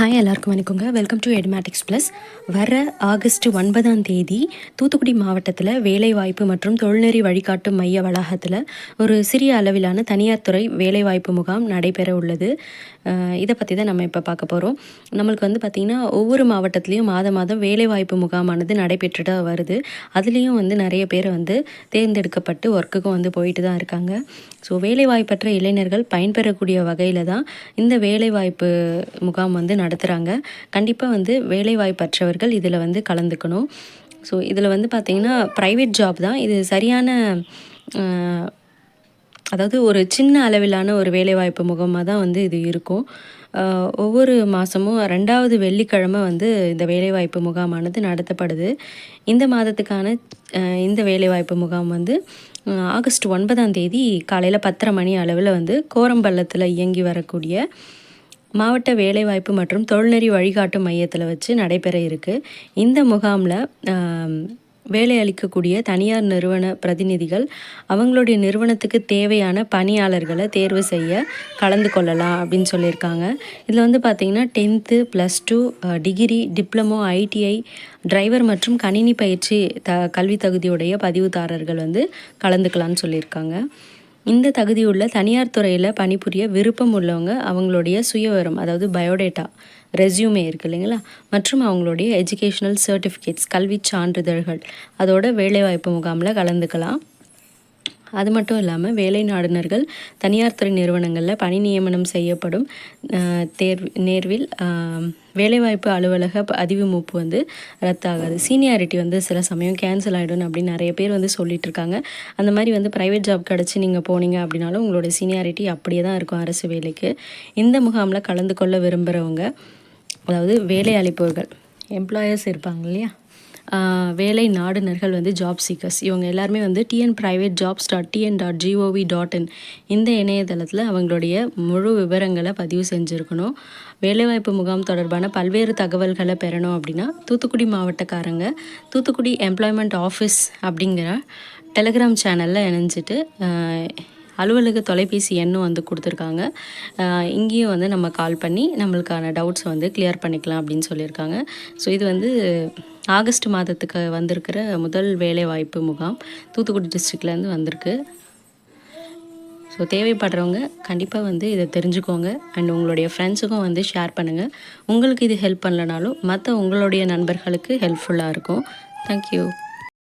Hi எல்லாருக்கும் வணக்கங்க. Welcome to Edmatics plus வர ஆகஸ்ட் ஒன்பதாம் தேதி தூத்துக்குடி மாவட்டத்தில் வேலைவாய்ப்பு மற்றும் தொழில்நெறி வழிகாட்டும் மைய வளாகத்தில் ஒரு சிறிய அளவிலான தனியார் துறை வேலைவாய்ப்பு முகாம் நடைபெற உள்ளது. இதை பற்றி தான் நம்ம இப்போ பார்க்க போகிறோம் நம்மளுக்கு வந்து பார்த்திங்கன்னா ஒவ்வொரு மாவட்டத்துலேயும் மாதம் மாதம் வேலைவாய்ப்பு முகாமானது நடைபெற்றுட்டு வருது. அதுலேயும் வந்து நிறைய பேர் வந்து தேர்ந்தெடுக்கப்பட்டு ஒர்க்குக்கும் வந்து போயிட்டு தான் இருக்காங்க. ஸோ வேலைவாய்ப்பற்ற இளைஞர்கள் பயன்பெறக்கூடிய வகையில் தான் இந்த வேலைவாய்ப்பு முகாம் வந்து நடத்துகிறாங்க கண்டிப்பாக வந்து வேலைவாய்ப்பற்றவர்கள் இதில் வந்து கலந்துக்கணும். ஸோ இதில் வந்து பார்த்திங்கன்னா ப்ரைவேட் ஜாப் தான். இது சரியான அதாவது ஒரு சின்ன அளவிலான ஒரு வேலைவாய்ப்பு முகமாக தான் வந்து இது இருக்கும். ஒவ்வொரு மாதமும் ரெண்டாவது வெள்ளிக்கிழமை வந்து இந்த வேலைவாய்ப்பு முகாமானது நடத்தப்படுது. இந்த மாதத்துக்கான இந்த வேலைவாய்ப்பு முகாம் வந்து ஆகஸ்ட் ஒன்பதாம் தேதி காலையில் பத்தரை மணி அளவில் வந்து கோரம்பள்ளத்தில் இயங்கி வரக்கூடிய மாவட்ட வேலைவாய்ப்பு மற்றும் தொழில்நெறி வழிகாட்டு மையத்தில் வச்சு நடைபெற இருக்குது இந்த முகாமில் வேலை அளிக்கக்கூடிய தனியார் நிறுவன பிரதிநிதிகள் அவங்களுடைய நிறுவனத்துக்கு தேவையான பணியாளர்களை தேர்வு செய்ய கலந்து கொள்ளலாம் அப்படின்னு சொல்லியிருக்காங்க. இதில் வந்து பார்த்திங்கன்னா tenth plus two degree diploma ITI driver மற்றும் கணினி பயிற்சி த கல்வி தகுதியுடைய பதிவுதாரர்கள் வந்து கலந்துக்கலான்னு சொல்லியிருக்காங்க. இந்த தகுதியுள்ள தனியார் துறையில் பணிபுரிய விருப்பம் உள்ளவங்க அவங்களுடைய சுயவரம் அதாவது பயோடேட்டா ரெஸ்யூமே இருக்குது இல்லைங்களா? மற்றும் அவங்களுடைய எஜுகேஷ்னல் சர்டிஃபிகேட்ஸ் கல்வி சான்றிதழ்கள் அதோட வேலைவாய்ப்பு முகாமில் கலந்துக்கலாம். அது மட்டும் இல்லாமல் வேலை நாடுனர்கள் தனியார் துறை நிறுவனங்களில் பணி நியமனம் செய்யப்படும் தேர்வு நேர்வில் வேலைவாய்ப்பு அலுவலக பதிவு மூப்பு வந்து ரத்தாகாது. சீனியாரிட்டி வந்து சில சமயம் கேன்சல் ஆகிடும் அப்படின்னு நிறைய பேர் வந்து சொல்லிட்டு இருக்காங்க. அந்த மாதிரி வந்து ப்ரைவேட் ஜாப் கிடச்சி நீங்கள் போனீங்க அப்படின்னாலும் உங்களோட சீனியாரிட்டி அப்படியே தான் இருக்கும் அரசு வேலைக்கு. இந்த முகாமில் கலந்து கொள்ள விரும்புகிறவங்க அதாவது வேலை அளிப்பவர்கள் எம்ப்ளாயர்ஸ் இருப்பாங்க இல்லையா? வேலை நாடுனர்கள் வந்து ஜாப் சீக்கர்ஸ் இவங்க எல்லாருமே வந்து TN private jobs dot TN dot GOV dot in இந்த இணையதளத்தில் அவங்களுடைய முழு விவரங்களை பதிவு செஞ்சுருக்கணும். வேலைவாய்ப்பு முகாம் தொடர்பான பல்வேறு தகவல்களை பெறணும் அப்படின்னா தூத்துக்குடி மாவட்டக்காரங்க தூத்துக்குடி எம்ப்ளாய்மெண்ட் ஆஃபீஸ் அப்படிங்கிற டெலிகிராம் சேனலில் இணைஞ்சிட்டு அலுவலக தொலைபேசி எண்ணும் வந்து கொடுத்துருக்காங்க. இங்கேயும் வந்து நம்ம கால் பண்ணி நம்மளுக்கான டவுட்ஸ் வந்து கிளியர் பண்ணிக்கலாம் அப்படின்னு சொல்லியிருக்காங்க. ஸோ இது வந்து ஆகஸ்ட் மாதத்துக்கு வந்திருக்கிற முதல் வேலைவாய்ப்பு முகாம் தூத்துக்குடி டிஸ்ட்ரிக்ட்லேருந்து வந்திருக்கு. ஸோ தேவைப்படுறவங்க கண்டிப்பாக வந்து இதை தெரிஞ்சுக்கோங்க. அண்ட் உங்களுடைய ஃப்ரெண்ட்ஸுக்கும் வந்து ஷேர் பண்ணுங்கள் உங்களுக்கு இது ஹெல்ப் பண்ணலனாலும் மற்ற உங்களுடைய நண்பர்களுக்கு ஹெல்ப்ஃபுல்லாக இருக்கும். தேங்க்யூ